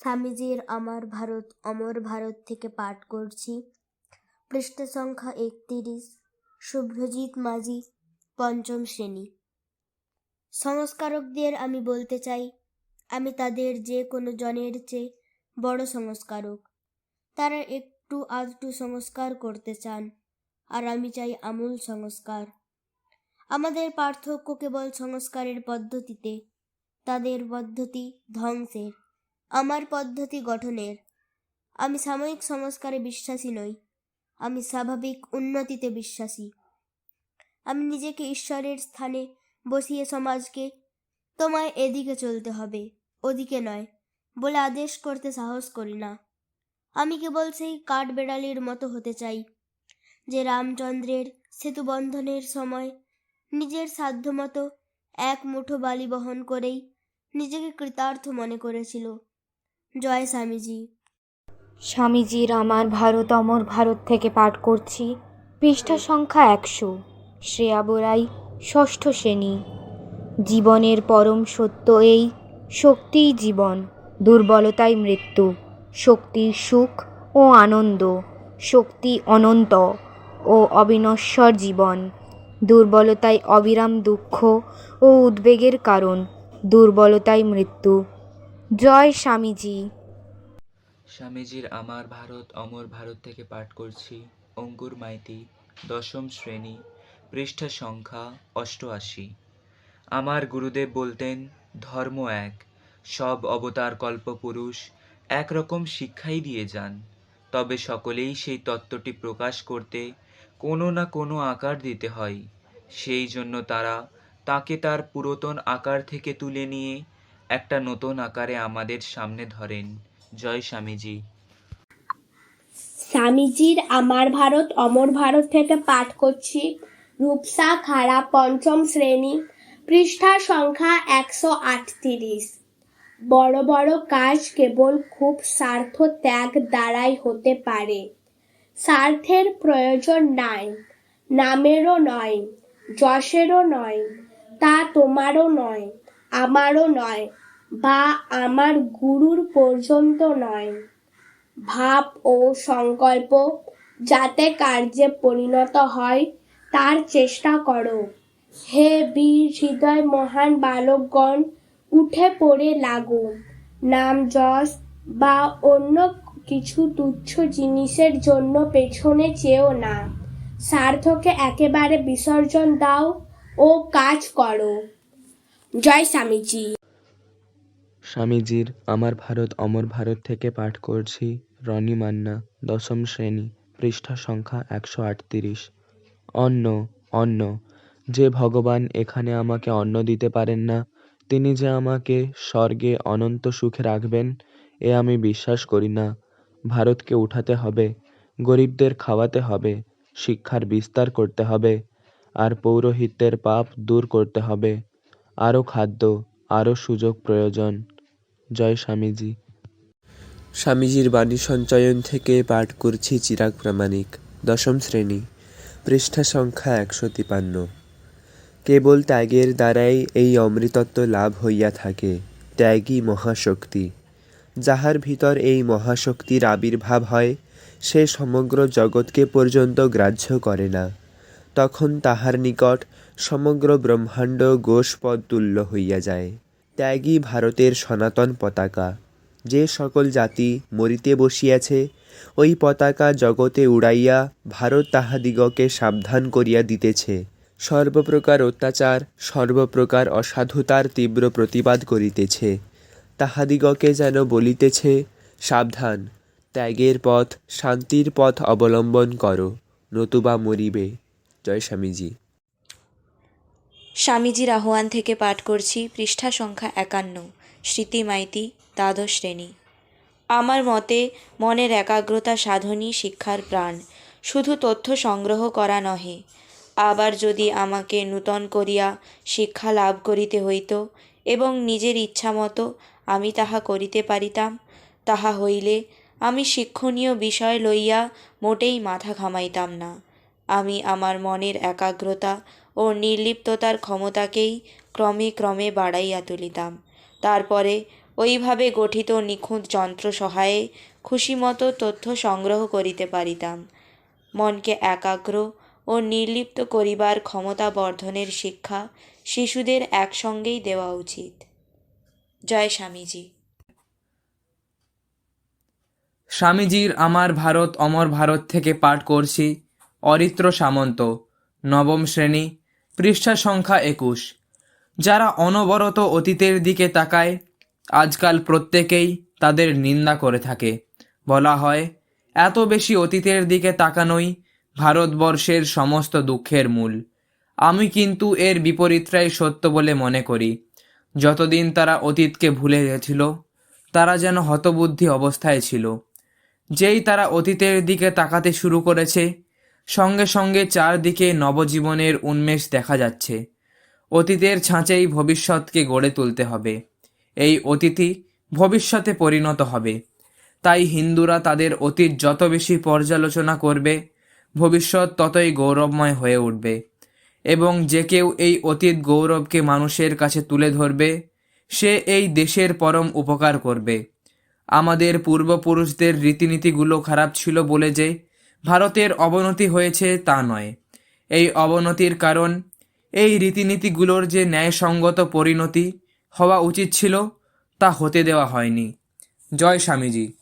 স্বামীজির আমার ভারত, অমর ভারত থেকে পাঠ করছি। পৃষ্ঠ সংখ্যা একতিরিশ, শুভ্রজিৎ মাঝি, পঞ্চম শ্রেণি। সংস্কারকদের আমি বলতে চাই, আমি তাদের যে কোনো জনের চেয়ে বড় সংস্কারক। তারা একটু আধটু সংস্কার করতে চান, আর আমি চাই আমূল সংস্কার। আমাদের পার্থক্য কেবল সংস্কারের পদ্ধতিতে, তাদের পদ্ধতি ধ্বংসের। আমার পদ্ধতি গঠনের। আমি সাময়িক সংস্কারে বিশ্বাসী নই। আমি স্বাভাবিক উন্নতিতে বিশ্বাসী। আমি নিজেকে ঈশ্বরের স্থানে বসিয়ে সমাজকে তোমায় এদিকে চলতে হবে, ওদিকে নয়, বলে আদেশ করতে সাহস করি না। আমি কেবল সেই কাঠ বেড়ালির মতো হতে চাই, যে রামচন্দ্রের সেতুবন্ধনের সময় নিজের সাধ্যমতো এক মুঠো বালি বহন করেই নিজেকে কৃতার্থ মনে করেছিল। জয় স্বামীজি। স্বামীজির আমার ভারত, অমর ভারত থেকে পাঠ করছি। পৃষ্ঠা সংখ্যা একশো। শ্রেয়া বোরাই, ষষ্ঠ শ্রেণি। জীবনের পরম সত্য এই, শক্তিই জীবন। দুর্বলতাই মৃত্যু। শক্তি সুখ ও আনন্দ। শক্তি অনন্ত ও অবিনশ্বর জীবন। দুর্বলতাই অবিরাম দুঃখ ও উদ্বেগের কারণ। দুর্বলতাই মৃত্যু। জয় স্বামীজি। স্বামীজির আমার ভারত, অমর ভারত থেকে পাঠ করছি। অঙ্কুর মাইতি, দশম শ্রেণি, পৃষ্ঠা সংখ্যা অষ্টআশি। আমার গুরুদেব বলতেন, ধর্ম এক, সব অবতার কল্পপুরুষ একরকম শিক্ষাই দিয়ে যান। তবে সকলেই সেই তত্ত্বটি প্রকাশ করতে কোনো না কোনো আকার দিতে হয়। সেই জন্য তারা তাকে তার পুরাতন আকার থেকে তুলে নিয়ে একটা নতুন আকারে আমাদের সামনে ধরেন। জয় স্বামীজি। স্বামীজির আমার ভারত, অমর ভারত থেকে পাঠ করছি। রূপসা খাড়া পঞ্চম শ্রেণি পৃষ্ঠা সংখ্যা একশো আটত্রিশ। বড় বড় কাজ কেবল খুব স্বার্থ ত্যাগ দ্বারাই হতে পারে। স্বার্থের প্রয়োজন নাই, নামেরও নয়, যশেরও নয়, তা তোমারও নয়। আমারও নয়, বা আমার গুরুর পর্যন্ত নয়। ভাব ও সংকল্প যাতে কার্যে পরিণত হয়, তার চেষ্টা করো। হে বীর হৃদয় মহান বালকগণ, উঠে পড়ে লাগো। নাম যশ বা অন্য কিছু তুচ্ছ জিনিসের জন্য পেছনে চেয়েও না। স্বার্থকে একেবারে বিসর্জন দাও ও কাজ করো। জয় স্বামীজি। স্বামীজির আমার ভারত, অমর ভারত থেকে পাঠ করছি রনি মান্না, দশম শ্রেণি, পৃষ্ঠা সংখ্যা একশো আটত্রিশ। অন্ন অন্ন, যে ভগবান এখানে আমাকে অন্ন দিতে পারেন না, তিনি যে আমাকে স্বর্গে অনন্ত সুখে রাখবেন, এ আমি বিশ্বাস করি না। ভারতকে উঠাতে হবে, গরিবদের খাওয়াতে হবে, শিক্ষার বিস্তার করতে হবে, আর পৌরোহিত্যের পাপ দূর করতে হবে। আরও খাদ্য আরও সুযোগ প্রয়োজন। জয় স্বামীজি। স্বামীজির বাণী সঞ্চয়ন থেকে পাঠ করছি চিরাগ প্রামাণিক, দশম শ্রেণি, পৃষ্ঠা সংখ্যা একশো তিপান্ন। কেবল ত্যাগের দ্বারাই এই অমৃতত্ব লাভ হইয়া থাকে ত্যাগই মহাশক্তি। যাহার ভিতর এই মহাশক্তির আবির্ভাব হয়, সে সমগ্র জগৎকে পর্যন্ত গ্রাহ্য করে না। তখন তাহার নিকট সমগ্র ব্রহ্মাণ্ড গোষ্পদ তুল্য হইয়া যায়। ত্যাগই ভারতের সনাতন পতাকা। যে সকল জাতি মরিতে বসিয়াছে, ওই পতাকা জগতে উড়াইয়া ভারত তাহাদিগকে সাবধান করিয়া দিতেছে। সর্বপ্রকার অত্যাচার, সর্বপ্রকার অসাধুতার তীব্র প্রতিবাদ করিতেছে। তাহাদিগকে যেন বলিতেছে, সাবধান, ত্যাগের পথ, শান্তির পথ অবলম্বন করো, নতুবা মরিবে। জয় স্বামীজি। স্বামীজির আহ্বান থেকে পাঠ করছি পৃষ্ঠা সংখ্যা একান্ন স্মৃতি মাইতি দ্বাদশ শ্রেণি। আমার মতে মনের একাগ্রতা সাধনই শিক্ষার প্রাণ, শুধু তথ্য সংগ্রহ করা নহে। আবার যদি আমাকে নূতন করিয়া শিক্ষা লাভ করিতে হইত এবং নিজের ইচ্ছামতো আমি তাহা করিতে পারিতাম, তাহা হইলে আমি শিক্ষণীয় বিষয় লইয়া মোটেই মাথা ঘামাইতাম না। আমি আমার মনের একাগ্রতা ও নির্লিপ্ততার ক্ষমতাকেই ক্রমে ক্রমে বাড়াইয়া তুলিতাম। তারপরে ওইভাবে গঠিত নিখুঁত যন্ত্র সহায়ে খুশিমতো তথ্য সংগ্রহ করিতে পারিতাম। মনকে একাগ্র ও নির্লিপ্ত করিবার ক্ষমতা বর্ধনের শিক্ষা শিশুদের একসঙ্গেই দেওয়া উচিত। জয় স্বামীজি। স্বামীজির আমার ভারত অমর ভারত থেকে পাঠ করছি। অরিত্র সামন্ত, নবম শ্রেণি, পৃষ্ঠা সংখ্যা একুশ। যারা অনবরত অতীতের দিকে তাকায়, আজকাল প্রত্যেকেই তাদের নিন্দা করে থাকে। বলা হয়, এত বেশি অতীতের দিকে তাকানোই ভারতবর্ষের সমস্ত দুঃখের মূল। আমি কিন্তু এর বিপরীতটাই সত্য বলে মনে করি। যতদিন তারা অতীতকে ভুলে গেছিল, তারা যেন হতবুদ্ধি অবস্থায় ছিল। যেই তারা অতীতের দিকে তাকাতে শুরু করেছে সঙ্গে সঙ্গে চারদিকে নবজীবনের উন্মেষ দেখা যাচ্ছে। অতীতের ছাঁচেই ভবিষ্যৎকে গড়ে তুলতে হবে। এই অতিথি ভবিষ্যতে পরিণত হবে। তাই হিন্দুরা তাদের অতীত যত বেশি পর্যালোচনা করবে, ভবিষ্যৎ ততই গৌরবময় হয়ে উঠবে। এবং যে কেউ এই অতীত গৌরবকে মানুষের কাছে তুলে ধরবে, সে এই দেশের পরম উপকার করবে। আমাদের পূর্বপুরুষদের রীতিনীতিগুলো খারাপ ছিল বলে যে ভারতের অবনতি হয়েছে তা নয়। এই অবনতির কারণ, এই রীতিনীতিগুলোর যে ন্যায়সঙ্গত পরিণতি হওয়া উচিত ছিল, তা হতে দেওয়া হয়নি। জয় স্বামীজি।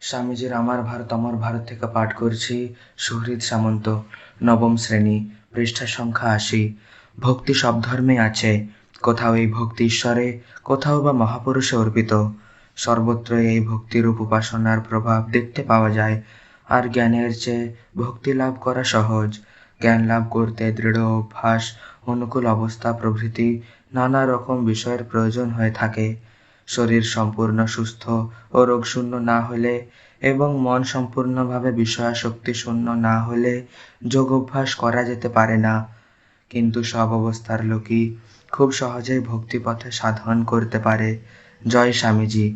স্বামীজির আমার ভারত অমর ভারত থেকে পাঠ করছি সুহৃদ সামন্ত, নবম শ্রেণি, পৃষ্ঠা সংখ্যা আশি। ভক্তি সব ধর্মে আছে, কোথাও এই ভক্তি ঈশ্বরে, কোথাও বা মহাপুরুষে অর্পিত। সর্বত্র এই ভক্তিরূপ উপাসনার প্রভাব দেখতে পাওয়া যায় আর জ্ঞানের চেয়ে ভক্তি লাভ করা সহজ। জ্ঞান লাভ করতে দৃঢ় অভ্যাস, অনুকূল অবস্থা, প্রভৃতি নানা রকম বিষয়ের প্রয়োজন হয়ে থাকে। শরীর সম্পূর্ণ সুস্থ ও রোগশূন্য না হলে এবং মন সম্পূর্ণভাবে বিষয়াসক্তি শূন্য না হলে যোগ অভ্যাস করা যেতে পারে না। কিন্তু সব অবস্থার লোকই খুব সহজেই ভক্তিপথে সাধন করতে পারে। জয় স্বামীজি।